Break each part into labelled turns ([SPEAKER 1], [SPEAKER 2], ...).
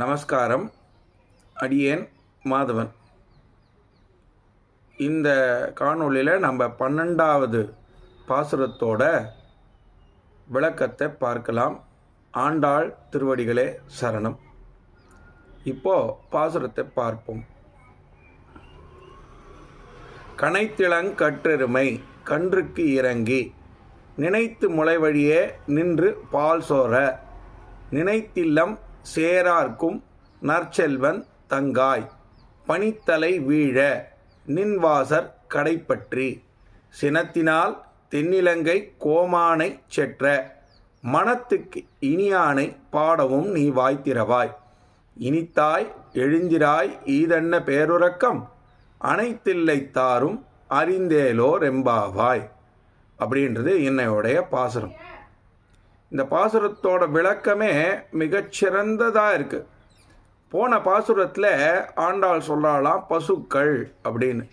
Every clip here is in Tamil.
[SPEAKER 1] நமஸ்காரம் அடியேன் மாதவன். இந்த காணொளியில் நம்ம பன்னெண்டாவது பாசுரத்தோட விளக்கத்தை பார்க்கலாம். ஆண்டாள் திருவடிகளே சரணம். இப்போ பாசுரத்தை பார்ப்போம். கனைத்திளங்கற்றெருமை கன்றுக்கு இறங்கி நினைத்து முளைவழியே நின்று பால் சோர நினைத்தில்லம் சேரார்க்கும் நற்செல்வன் தங்காய். பனித்தலை வீழ நின்வாசர் கடைப்பற்றி. சினத்தினால் தென்னிலங்கை கோமானை செற்ற. மனத்துக்கு இனியானை பாடவும் நீ வாய்த்திரவாய். இனித்தாய் எழுந்திராய் ஈதன்ன பேருறக்கம்? அனைத்தில்லை தாரும் அறிந்தேலோ ரெம்பாவாய் அப்படின்றது என்னையுடைய பாசுரம். இந்த பாசுரத்தோட விளக்கமே மிகச்சிறந்ததாக இருக்குது போன பாசுரத்தில் ஆண்டாள் சொல்கிறாளாம் பசுக்கள் அப்படின்னு.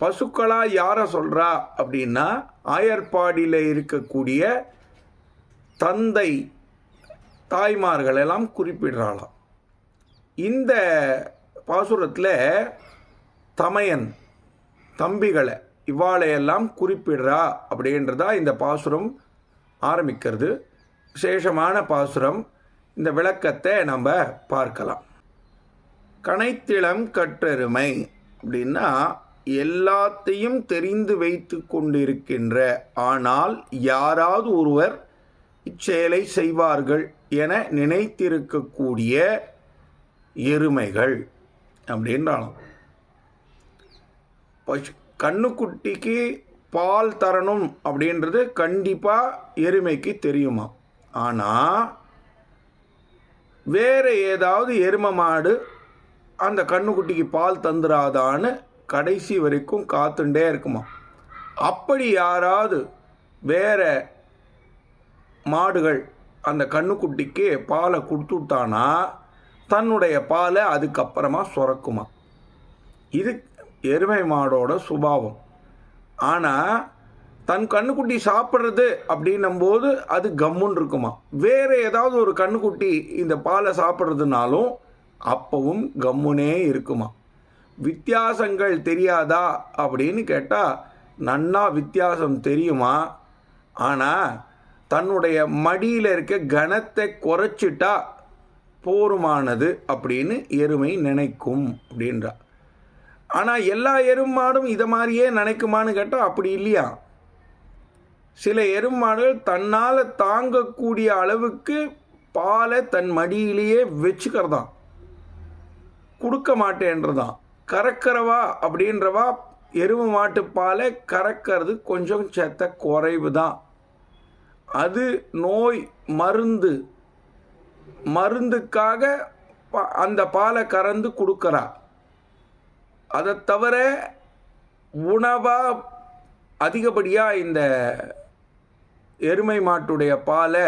[SPEAKER 1] பசுக்களாக யாரை சொல்கிறா அப்படின்னா ஆயர்பாடியில் இருக்கக்கூடிய தந்தை தாய்மார்களெல்லாம் குறிப்பிடுறாளாம். இந்த பாசுரத்தில் தமையன் தம்பிகளை இவ்வாளையெல்லாம் குறிப்பிடுறா அப்படின்றதா இந்த பாசுரம் ஆரம்பிக்கிறது. விசேஷமான பாசுரம் இந்த விளக்கத்தை நம்ம பார்க்கலாம். கனைத்திளம் கற்றெருமை அப்படின்னா எல்லாத்தையும் தெரிந்து வைத்து கொண்டிருக்கின்ற ஆனால் யாராவது ஒருவர் இச்செயலை செய்வார்கள் என நினைத்திருக்கக்கூடிய எருமைகள் அப்படின்றாலும். பசு கண்ணுக்குட்டிக்கு பால் தரணும் அப்படின்றது கண்டிப்பாக எருமைக்கு தெரியுமா ஆனால் வேறு ஏதாவது எரும மாடு அந்த கண்ணுக்குட்டிக்கு பால் தந்துடாதான்னு கடைசி வரைக்கும் காத்துண்டே இருக்குமா? அப்படி யாராவது வேற மாடுகள் அந்த கண்ணுக்குட்டிக்கு பாலை கொடுத்துட்டானா தன்னுடைய பாலை அதுக்கப்புறமா சுரக்குமா இது எருமை மாடோட சுபாவம். ஆனால் தன் கண்ணுக்குட்டி சாப்பிட்றது அப்படின்னும் போது அது கம்முன்னு இருக்குமா? வேறு ஏதாவது ஒரு கண்ணுக்குட்டி இந்த பாலை சாப்பிட்றதுனாலும் அப்பவும் கம்முனே இருக்குமா? வித்தியாசங்கள் தெரியாதா அப்படின்னு கேட்டால் நன்னா வித்தியாசம் தெரியுமா? ஆனால் தன்னுடைய மடியில் இருக்க கனத்தை குறைச்சிட்டா போருமானது அப்படின்னு எருமை நினைக்கும் அப்படின்றா. ஆனால் எல்லா எருமாடும் இதை மாதிரியே நினைக்குமான்னு கேட்டால் அப்படி இல்லையா? சில எருமாடுகள் தன்னால் தாங்கக்கூடிய அளவுக்கு பாலை தன் மடியிலேயே வச்சுக்கிறதான் கொடுக்க மாட்டேன்றதான் கறக்கிறவா அப்படின்றவா எருமை மாட்டு பாலை கறக்கிறது கொஞ்சம் செத்த குறைவு தான் அது நோய் மருந்து. மருந்துக்காக அந்த பாலை கறந்து கொடுக்குறா. அதை தவிர உணவாக அதிகப்படியாக இந்த எருமை மாட்டுடைய பாலை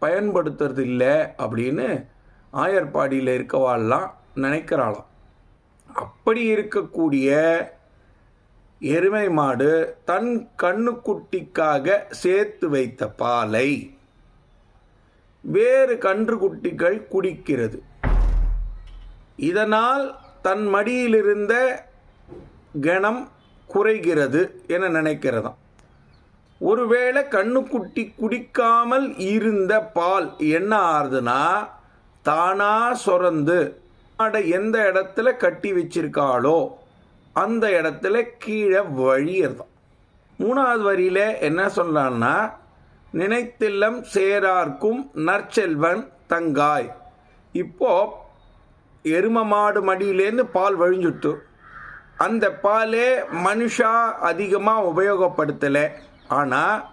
[SPEAKER 1] பயன்படுத்துறது இல்லை அப்படின்னு ஆயர்பாடியில் இருக்கவாள்லாம் நினைக்கிறாளாம். அப்படி இருக்கக்கூடிய எருமை மாடு தன் கண்ணுக்குட்டிக்காக சேர்த்து வைத்த பாலை வேறு கன்றுக்குட்டிகள் குடிக்கிறது. இதனால் தன் மடியிலிருந்த கணம் குறைகிறது என நினைக்கிறதாம். ஒருவேளை கண்ணுக்குட்டி குடிக்காமல் இருந்த பால் என்ன ஆறுதுன்னா தானா சுரந்து மாடை எந்த இடத்துல கட்டி வச்சிருக்காளோ அந்த இடத்துல கீழே வழியிறதாம் மூணாவது வரியில என்ன சொல்லலான்னா நினைத்தில்லம் சேரார்க்கும் நற்செல்வன் தங்காய். இப்போ எரும மாடு மடியிலேருந்து பால் வழிஞ்சுட்டு அந்த பாலே மனுஷா அதிகமாக உபயோகப்படுத்தலை. ஆனால்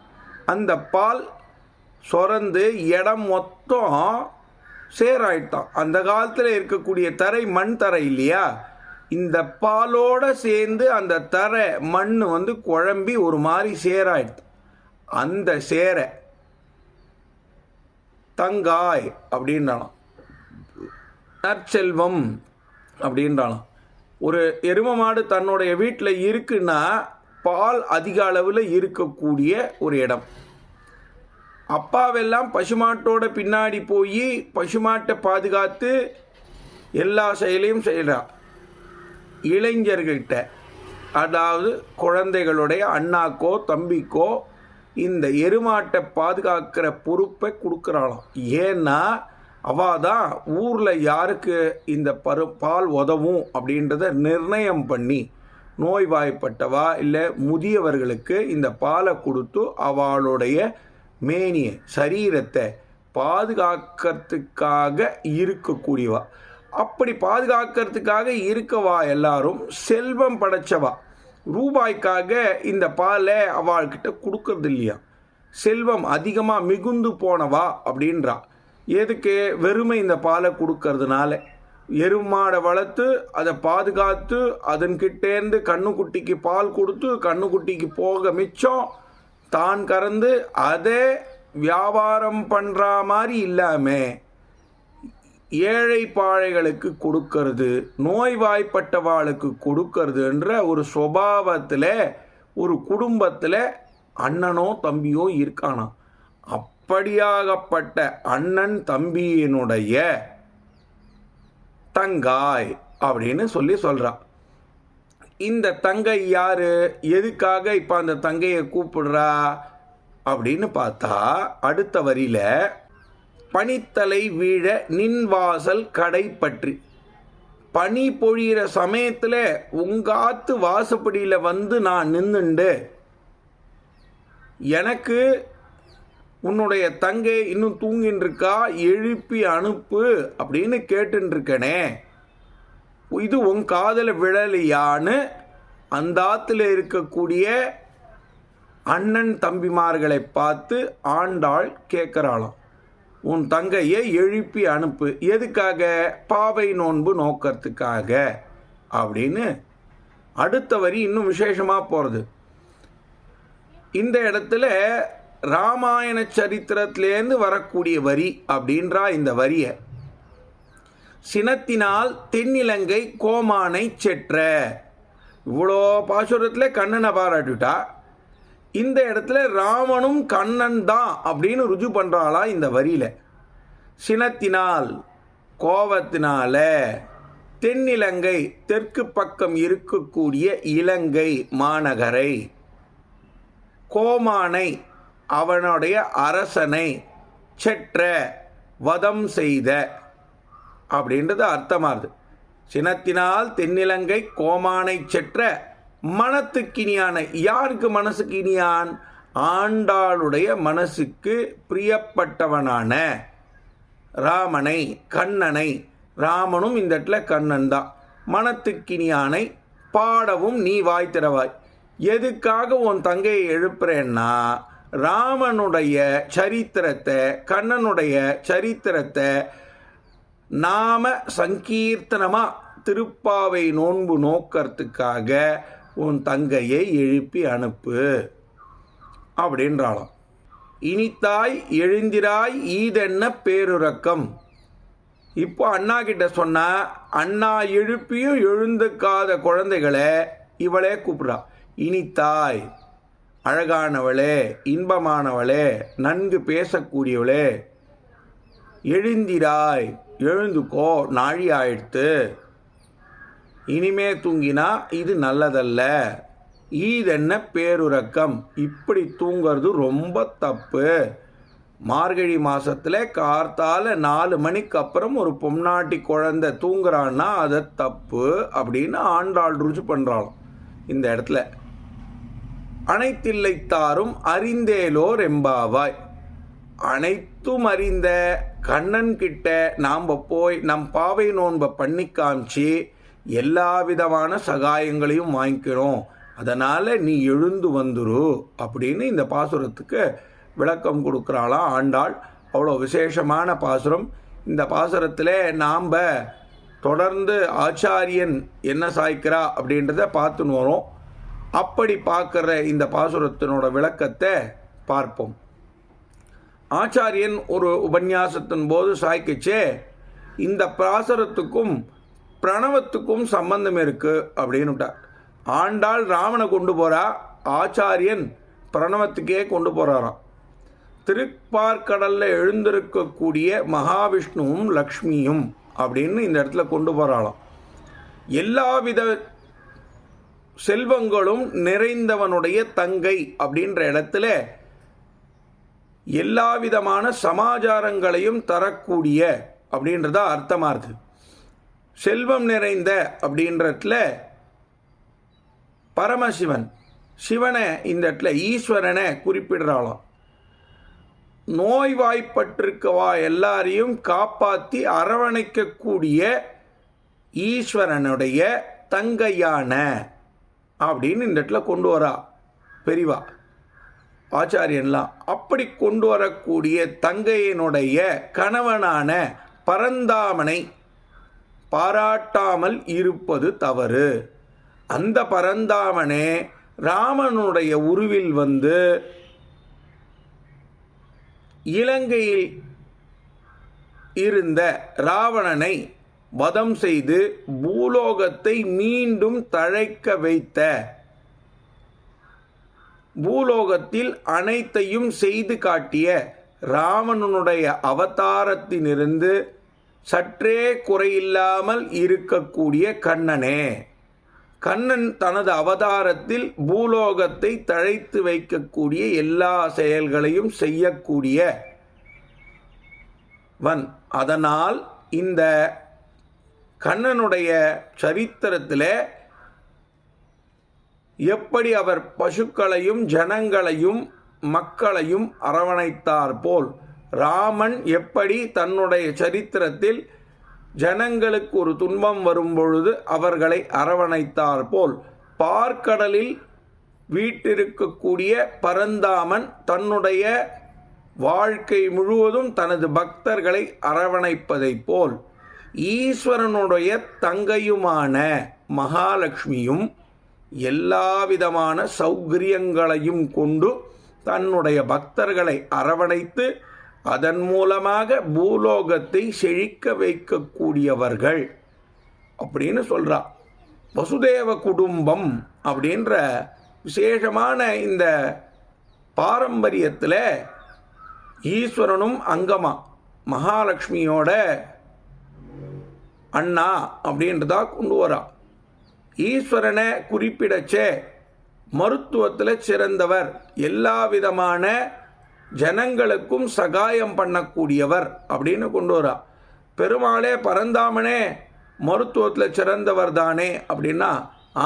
[SPEAKER 1] அந்த பால் சுரந்து இடம் மொத்தம் சேராயிட்டான். அந்த காலத்தில் இருக்கக்கூடிய தரை மண் தரை இல்லையா? இந்த பாலோட சேர்ந்து அந்த தரை மண் வந்து குழம்பி ஒரு மாதிரி சேராயிடுது. அந்த சேரை தங்காய் அப்படின்றாலும் நற்செல்வம் அப்படின்றாலாம் ஒரு எரும மாடு தன்னுடைய வீட்டில் இருக்குன்னா பால் அதிக அளவில் இருக்கக்கூடிய ஒரு இடம். அப்பாவெல்லாம் பசுமாட்டோட பின்னாடி போய் பசுமாட்டை பாதுகாத்து எல்லா செயலையும் செய்கிறார் இளைஞர்கிட்ட அதாவது குழந்தைகளுடைய அண்ணாக்கோ தம்பிக்கோ இந்த எருமாட்டை பாதுகாக்கிற பொறுப்பை கொடுக்குறாளாம். ஏன்னா அவள் தான் ஊரில் யாருக்கு இந்த பரு பால் உதவும் அப்படின்றத நிர்ணயம் பண்ணி நோய்வாய்ப்பட்டவா இல்லை முதியவர்களுக்கு இந்த பாலை கொடுத்து அவளுடைய மேனியை சரீரத்தை பாதுகாக்கிறதுக்காக இருக்கக்கூடியவா. அப்படி பாதுகாக்கிறதுக்காக இருக்கவா எல்லாரும்? செல்வம் படைச்சவா. ரூபாய்க்காக இந்த பாலை அவள்கிட்ட கொடுக்கறது இல்லையா செல்வம் அதிகமாக மிகுந்து போனவா? அப்படின்றா. எதுக்கு? வெறுமை இந்த பாலை கொடுக்கறதுனால. எருமாடை வளர்த்து அதை பாதுகாத்து அதன்கிட்டேருந்து கண்ணுக்குட்டிக்கு பால் கொடுத்து கண்ணுக்குட்டிக்கு போக மிச்சம் தான் கறந்து அதை வியாபாரம் பண்ணுற மாதிரி இல்லாமல் ஏழை பாழைகளுக்கு கொடுக்கறது நோய்வாய்ப்பட்டவாளுக்கு கொடுக்கறதுன்ற ஒரு சுபாவத்தில் ஒரு குடும்பத்தில் அண்ணனோ தம்பியோ இருக்கானா அப்படியாகப்பட்ட அண்ணன் தம்பியினுடைய தங்காய் அப்படின்னு சொல்லி சொல்கிறான் இந்த தங்கை யார்? எதுக்காக இப்போ அந்த தங்கையை கூப்பிடுறா? அப்படின்னு பார்த்தா அடுத்த வரியில பனித்தலை வீழ நின்வாசல் கடை பற்றி. பனி பொழியிற சமயத்தில் உங்காத்து வாசப்படியில் வந்து நான் நின்றுண்டு எனக்கு உன்னுடைய தங்கை இன்னும் தூங்கின்றிருக்கா? எழுப்பி அனுப்பு அப்படின்னு கேட்டுருக்கனே இது உன் காதல விழலையான்னு அந்த ஆத்துல இருக்கக்கூடிய அண்ணன் தம்பிமார்களை பார்த்து ஆண்டாள் கேட்குறாளாம் உன் தங்கையை எழுப்பி அனுப்பு. எதுக்காக? பாவை நோன்பு நோக்கிறதுக்காக அப்படின்னு அடுத்த வரி இன்னும் விசேஷமாக போகிறது இந்த இடத்துல ராமாயண சரித்திரத்திலேருந்து வரக்கூடிய வரி அப்படின்றா இந்த வரியை. சினத்தினால் தென்னிலங்கை கோமானை செற்ற. இவ்வளோ பாசுரத்தில் கண்ணனை பாராட்டுட்டா. இந்த இடத்துல ராமனும் கண்ணன் தான் அப்படின்னு ருஜு பண்ணுறாளா இந்த வரியில். சினத்தினால் கோபத்தினால தென்னிலங்கை தெற்கு பக்கம் இருக்கக்கூடிய இலங்கை மாநகரை கோமானை அவனுடைய அரசனை செற்ற வதம் செய்த அப்படின்றது அர்த்தமாகுது சினத்தினால் தென்னிலங்கை கோமானை செற்ற மனத்துக்கினியான யாருக்கு மனசுக்கினியான் ஆண்டாளுடைய மனசுக்கு பிரியப்பட்டவனான ராமனை கண்ணனை. ராமனும் இந்த இடத்துல கண்ணன் தான். மனத்துக்கினியானை பாடவும் நீ வாய் திறவாய். எதுக்காக உன் தங்கையை எழுப்புறேன்னா ராமனுடைய சரித்திரத்தை கண்ணனுடைய சரித்திரத்தை நாம சங்கீர்த்தனமாக திருப்பாவை நோன்பு நோக்கிறதுக்காக உன் தங்கையை எழுப்பி அனுப்பு அப்படின்றாளாம். இனித்தாய் எழுந்திராய் ஈதென்ன பேருறக்கம். இப்போ அண்ணா கிட்ட சொன்னா அண்ணா எழுப்பியும் எழுந்துக்காத குழந்தைகளை இவளே கூப்பிட்றா. இனித்தாய். அழகானவளே இன்பமானவளே நன்கு பேசக்கூடியவளே எழுந்திராய் எழுந்துக்கோ நாழி ஆயிடுத்து இனிமே தூங்கினா இது நல்லதல்ல. ஈதென்ன பேருறக்கம்? இப்படி தூங்கிறது ரொம்ப தப்பு. மார்கழி மாதத்தில் கார்த்தால நாலு மணிக்கு அப்புறம் ஒரு பொம்னாட்டி குழந்தை தூங்குறான்னா அதை தப்பு அப்படின்னு ஆண்டாள் ருஜு பண்ணுறாளாம் இந்த இடத்துல. அனைத்தில்லைத்தாரும் அறிந்தேலோர் எம்பாவாய் அனைத்தும் அறிந்த கண்ணன் கிட்ட நாம் போய் நம் பாவை நோன்பை பண்ணி காமிச்சு எல்லா விதமான சகாயங்களையும் வாங்கிக்கணும் அதனால் நீ எழுந்து வந்துரு அப்படின்னு இந்த பாசுரத்துக்கு விளக்கம் கொடுக்குறாளாம் ஆண்டாள். அவ்வளோ விசேஷமான பாசுரம். இந்த பாசுரத்தில் நாம் தொடர்ந்து ஆச்சாரியன் என்ன சாய்க்கிறா அப்படின்றத பார்த்துன்னு வரோம். அப்படி பார்க்குற இந்த பாசுரத்தினோட விளக்கத்தை பார்ப்போம். ஆச்சாரியன் ஒரு உபன்யாசத்தின் போது சாய்க்குச்சே இந்த பாசுரத்துக்கும் பிரணவத்துக்கும் சம்பந்தம் இருக்கு அப்படின்னுட்டார். ஆண்டாள் ராமனை கொண்டு போகிறா ஆச்சாரியன் பிரணவத்துக்கே கொண்டு போகிறாராம் திருப்பார்கடலில் எழுந்திருக்கக்கூடிய மகாவிஷ்ணுவும் லக்ஷ்மியும் அப்படின்னு இந்த இடத்துல கொண்டு போகிறாளாம் எல்லா வித செல்வங்களும் நிறைந்தவனுடைய தங்கை அப்படின்ற இடத்துல எல்லா விதமான சமாச்சாரங்களையும் தரக்கூடிய அப்படின்றதா அர்த்தமாக இருக்குது செல்வம் நிறைந்த அப்படின்றதுல பரமசிவன் சிவனை இந்த இடத்துல ஈஸ்வரனை குறிப்பிடுறாளாம். நோய்வாய்ப்பட்டிருக்கவா எல்லாரையும் காப்பாற்றி அரவணைக்கக்கூடிய ஈஸ்வரனுடைய தங்கையான அப்படின்னு இந்த இடத்துல கொண்டு வரா பெரிவா. ஆச்சாரியன்லாம் அப்படி கொண்டு வரக்கூடிய தங்கையினுடைய கணவனான பரந்தாமனை பாராட்டாமல் இருப்பது தவறு. அந்த பரந்தாமனே ராமனுடைய உருவில் வந்து இலங்கையில் இருந்த ராவணனை வதம் செய்து பூலோகத்தை மீண்டும் தழைக்க வைத்த. பூலோகத்தில் அனைத்தையும் செய்து காட்டிய ராவணனுடைய அவதாரத்திலிருந்து சற்றே குறையில்லாமல் இருக்கக்கூடிய கண்ணனே. கண்ணன் தனது அவதாரத்தில் பூலோகத்தை தழைத்து வைக்கக்கூடிய எல்லா செயல்களையும் செய்யக்கூடிய. வன். அதனால் இந்த கண்ணனுடைய சரித்திரத்தில் எப்படி அவர் பசுக்களையும் ஜனங்களையும் மக்களையும் அரவணைத்தார் போல் ராமன் எப்படி தன்னுடைய சரித்திரத்தில் ஜனங்களுக்கு ஒரு துன்பம் வரும்பொழுது அவர்களை அரவணைத்தார் போல் பார்க்கடலில் வீட்டிருக்கக்கூடிய பரந்தாமன் தன்னுடைய வாழ்க்கை முழுவதும் தனது பக்தர்களை அரவணைப்பதைப் போல் ஈஸ்வரனுடைய தங்கையுமான மகாலட்சுமியும் எல்லாவிதமான சௌகரியங்களையும் கொண்டு தன்னுடைய பக்தர்களை அரவணைத்து அதன் மூலமாக பூலோகத்தை செழிக்க வைக்கக்கூடியவர்கள் அப்படின்னு சொல்கிறா வசுதேவ குடும்பம் அப்படின்ற விசேஷமான இந்த பாரம்பரியத்தில் ஈஸ்வரனும் அங்கமா மகாலட்சுமியோட அண்ணா அப்படின்றதா கொண்டு வரா. ஈஸ்வரனை குறிப்பிடச்சே மருத்துவத்தில் சிறந்தவர் எல்லா விதமான ஜனங்களுக்கும் சகாயம் பண்ணக்கூடியவர் அப்படின்னு கொண்டு வரா. பெருமாளே பரந்தாமனே மருத்துவத்தில் சிறந்தவர் தானே அப்படின்னா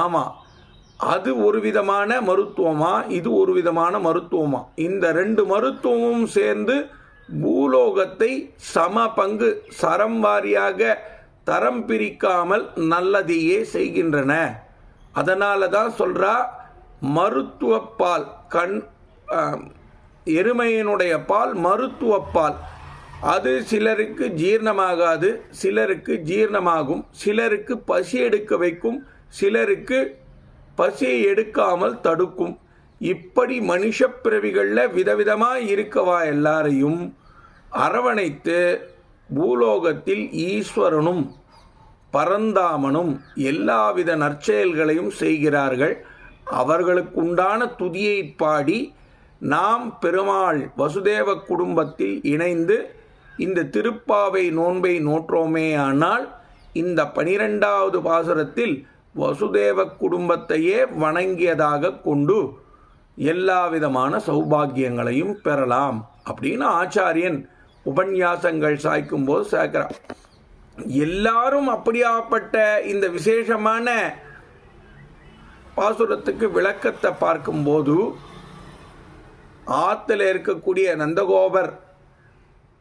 [SPEAKER 1] ஆமாம் அது ஒரு விதமான மருத்துவமா இது ஒரு விதமான மருத்துவமா. இந்த ரெண்டு மருத்துவமும் சேர்ந்து பூலோகத்தை சம பங்கு சரம் வாரியாக தரம் பிரிக்காமல் நல்லதையே செய்கின்றன. அதனால தான் சொல்கிறா மருத்துவப்பால் கண் எருமையினுடைய பால் மருத்துவப்பால். அது சிலருக்கு ஜீரணமாகாது சிலருக்கு ஜீரணமாகும் சிலருக்கு பசி எடுக்க வைக்கும் சிலருக்கு பசியை எடுக்காமல் தடுக்கும். இப்படி மனுஷ பிறவிகளில் விதவிதமாக இருக்கவா எல்லாரையும் அரவணைத்து பூலோகத்தில் ஈஸ்வரனும் பரந்தாமனும் எல்லாவித நற்செயல்களையும் செய்கிறார்கள். அவர்களுக்குண்டான துதியை பாடி நாம் பெருமாள் வசுதேவ குடும்பத்தில் இணைந்து இந்த திருப்பாவை நோன்பை நோற்றோமே ஆனால் இந்த பனிரெண்டாவது பாசுரத்தில் வசுதேவ குடும்பத்தையே வணங்கியதாக கொண்டு எல்லா விதமான சௌபாகியங்களையும் பெறலாம் அப்படின்னு ஆச்சாரியன் உபன்யாசங்கள் சாய்க்கும்போது சேர்க்கிறார் எல்லாரும் அப்படியாப்பட்ட இந்த விசேஷமான பாசுரத்துக்கு விளக்கத்தை பார்க்கும்போது ஆற்றுல இருக்கக்கூடிய நந்தகோபர்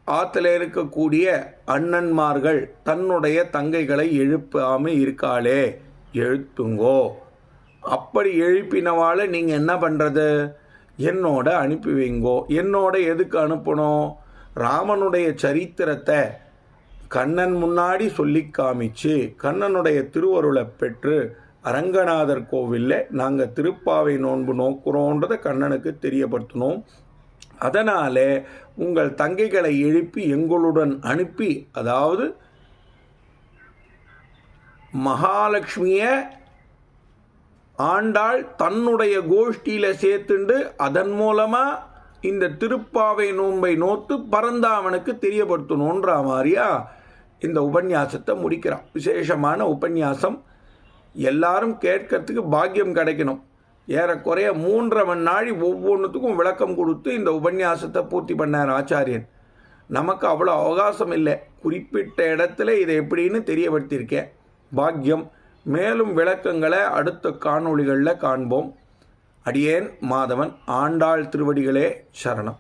[SPEAKER 1] ஆற்றுல இருக்கக்கூடிய அண்ணன்மார்கள் தன்னுடைய தங்கைகளை எழுப்பாமல் இருக்காளே எழுத்துங்கோ. அப்படி எழுப்பினவாள் நீங்கள் என்ன பண்ணுறது என்னோட அனுப்பி வைங்கோ. என்னோட எதுக்கு அனுப்பணும்? ராமனுடைய சரித்திரத்தை கண்ணன் முன்னாடி சொல்லி காமிச்சு கண்ணனுடைய திருவருளை பெற்று அரங்கநாதர் கோவிலில் நாங்கள் திருப்பாவை நோன்பு நோக்குறோன்றதை கண்ணனுக்கு தெரியப்படுத்தணும் அதனால் உங்கள் தங்கைகளை எழுப்பி எங்களுடன் அனுப்பி அதாவது மகாலட்சுமியை ஆண்டாள் தன்னுடைய கோஷ்டியில் சேர்த்துண்டு அதன் மூலமாக இந்த திருப்பாவை நோன்பை நோத்து பரந்தாமனுக்கு தெரியப்படுத்தணுன்ற மாதிரியா இந்த உபன்யாசத்தை முடிக்கிறான். விசேஷமான உபன்யாசம். எல்லாரும் கேட்கறதுக்கு பாக்கியம் கிடைக்கணும். ஏறக்குறைய மூன்றரை மணி நாழி ஒவ்வொன்றுத்துக்கும் விளக்கம் கொடுத்து இந்த உபன்யாசத்தை பூர்த்தி பண்ணார் ஆச்சாரியன். நமக்கு அவ்வளோ அவகாசம் இல்லை. குறிப்பிட்ட இடத்துல இதை எப்படின்னு தெரியப்படுத்தியிருக்கேன். பாக்கியம். மேலும் விளக்கங்களை அடுத்த காணொளிகளில் காண்போம். அடியேன் மாதவன் ஆண்டாள் திருவடிகளே சரணம்.